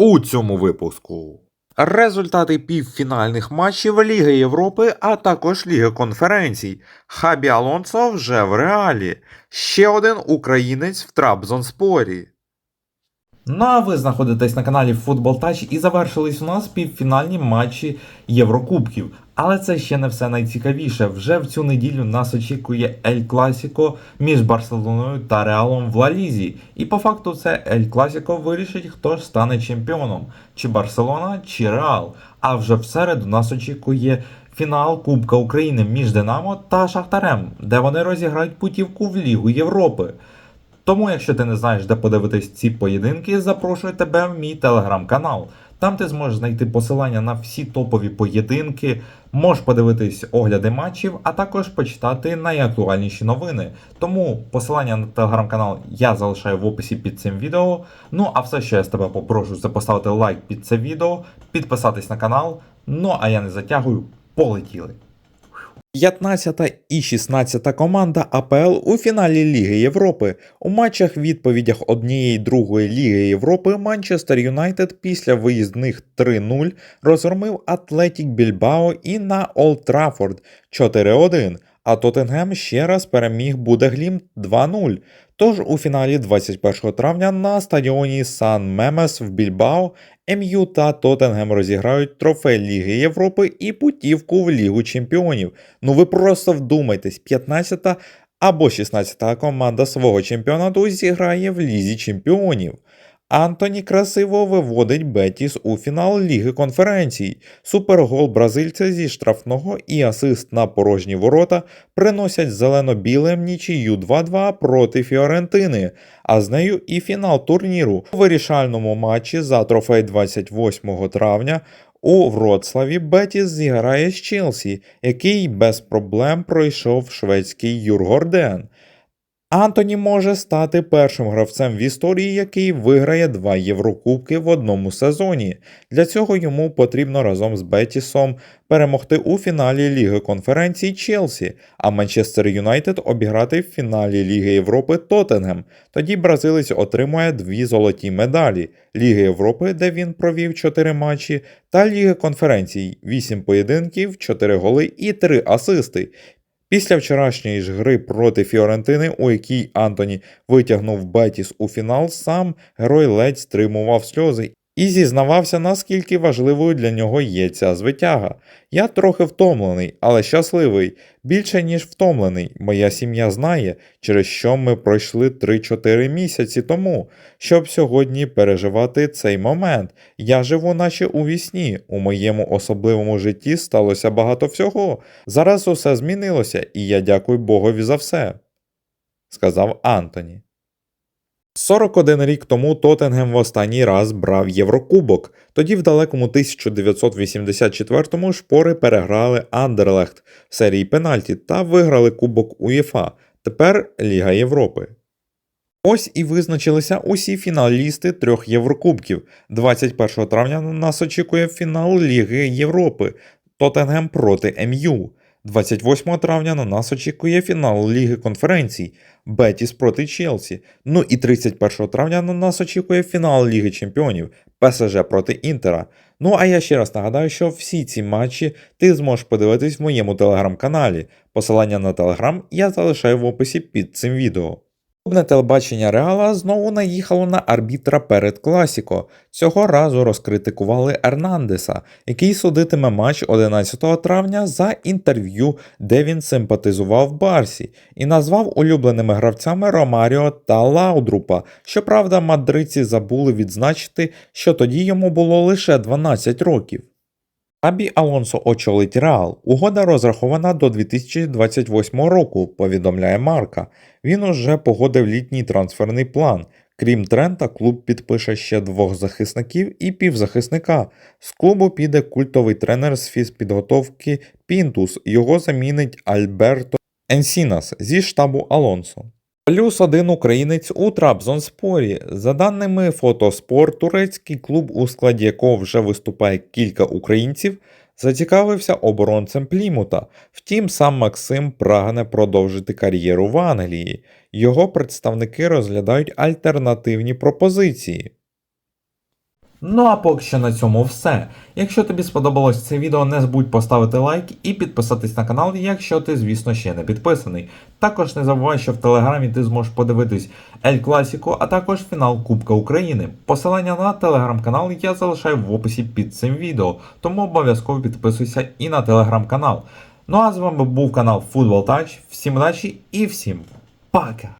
у цьому випуску. Результати півфінальних матчів Ліги Європи, а також Ліги конференцій. Хабі Алонсо вже в реалі. Ще один українець в Трабзонспорі. Ну а ви знаходитесь на каналі Футбол Тач і завершились у нас півфінальні матчі Єврокубків. Але це ще не все найцікавіше. Вже в цю неділю нас очікує Ель Класіко між Барселоною та Реалом в Лалізі. І по факту це Ель Класіко вирішить, хто ж стане чемпіоном: чи Барселона, чи Реал. А вже в середу нас очікує фінал Кубка України між Динамо та Шахтарем, де вони розіграють путівку в Лігу Європи. Тому, якщо ти не знаєш, де подивитись ці поєдинки, запрошую тебе в мій телеграм-канал. Там ти зможеш знайти посилання на всі топові поєдинки, можеш подивитись огляди матчів, а також почитати найактуальніші новини. Тому посилання на телеграм-канал я залишаю в описі під цим відео. Ну а все, що я з тебе попрошу, це поставити лайк під це відео, підписатись на канал. Ну а я не затягую, полетіли. 15 і 16 команда АПЛ у фіналі Ліги Європи. У матчах відповідях однієї другої Ліги Європи Манчестер Юнайтед після виїзних 3-0 розгромив Атлетік Більбао і на Олд Траффорд 4-1. А Тоттенгем ще раз переміг Будеглім 2-0. Тож у фіналі 21 травня на стадіоні Сан Мемес в Більбао МЮ та Тоттенгем розіграють трофей Ліги Європи і путівку в Лігу Чемпіонів. Ну ви просто вдумайтесь, 15-та або 16-та команда свого чемпіонату зіграє в Лізі Чемпіонів. Антоні красиво виводить Бетіс у фінал Ліги конференцій. Супергол бразильця зі штрафного і асист на порожні ворота приносять зелено-білим нічию 2-2 проти Фіорентини, а з нею і фінал турніру у вирішальному матчі за трофей 28 травня. У Вроцлаві Бетіс зіграє з Челсі, який без проблем пройшов шведський Юргорден. Антоні може стати першим гравцем в історії, який виграє два Єврокубки в одному сезоні. Для цього йому потрібно разом з Бетісом перемогти у фіналі Ліги конференцій Челсі, а Манчестер Юнайтед обіграти в фіналі Ліги Європи Тоттенгем. Тоді бразилець отримує дві золоті медалі: Ліги Європи, де він провів 4 матчі, та Ліги конференцій 8 поєдинків, 4 голи і 3 асисти. Після вчорашньої ж гри проти Фіорентини, у якій Антоні витягнув Бетіс у фінал, сам герой ледь стримував сльози і зізнавався, наскільки важливою для нього є ця звитяга. Я трохи втомлений, але щасливий, більше ніж втомлений. Моя сім'я знає, через що ми пройшли 3-4 місяці тому, щоб сьогодні переживати цей момент. Я живу наче у вісні. У моєму особливому житті сталося багато всього. Зараз усе змінилося, і я дякую Богові за все, сказав Антоні. 41 рік тому Тоттенгем в останній раз брав Єврокубок. Тоді в далекому 1984-му шпори переграли Андерлехт в серії пенальті та виграли Кубок УЄФА. Тепер Ліга Європи. Ось і визначилися усі фіналісти трьох Єврокубків. 21 травня на нас очікує фінал Ліги Європи Тоттенгем проти МЮ. 28 травня на нас очікує фінал Ліги конференцій Бетіс проти Челсі. Ну і 31 травня на нас очікує фінал Ліги Чемпіонів ПСЖ проти Інтера. Ну а я ще раз нагадаю, що всі ці матчі ти зможеш подивитись в моєму телеграм-каналі. Посилання на телеграм я залишаю в описі під цим відео. Клубне телебачення Реала знову наїхало на арбітра перед Класіко. Цього разу розкритикували Ернандеса, який судитиме матч 11 травня за інтерв'ю, де він симпатизував Барсі, і назвав улюбленими гравцями Ромаріо та Лаудрупа. Щоправда, мадридці забули відзначити, що тоді йому було лише 12 років. Абі Алонсо очолить Реал. Угода розрахована до 2028 року, повідомляє Марка. Він уже погодив літній трансферний план. Крім Трента, клуб підпише ще двох захисників і півзахисника. З клубу піде культовий тренер з фізпідготовки Пінтус. Його замінить Альберто Енсінас зі штабу Алонсо. Плюс один українець у Трабзонспорі. За даними Фотоспор, турецький клуб, у складі якого вже виступає кілька українців, зацікавився оборонцем Плімута. Втім, сам Максим прагне продовжити кар'єру в Англії. Його представники розглядають альтернативні пропозиції. Ну а поки що на цьому все. Якщо тобі сподобалось це відео, не забудь поставити лайк і підписатись на канал, якщо ти, звісно, ще не підписаний. Також не забувай, що в телеграмі ти зможеш подивитись Ель Класіко, а також фінал Кубка України. Посилання на телеграм-канал я залишаю в описі під цим відео, тому обов'язково підписуйся і на телеграм-канал. Ну а з вами був канал Football Touch. Всім удачі і всім пока!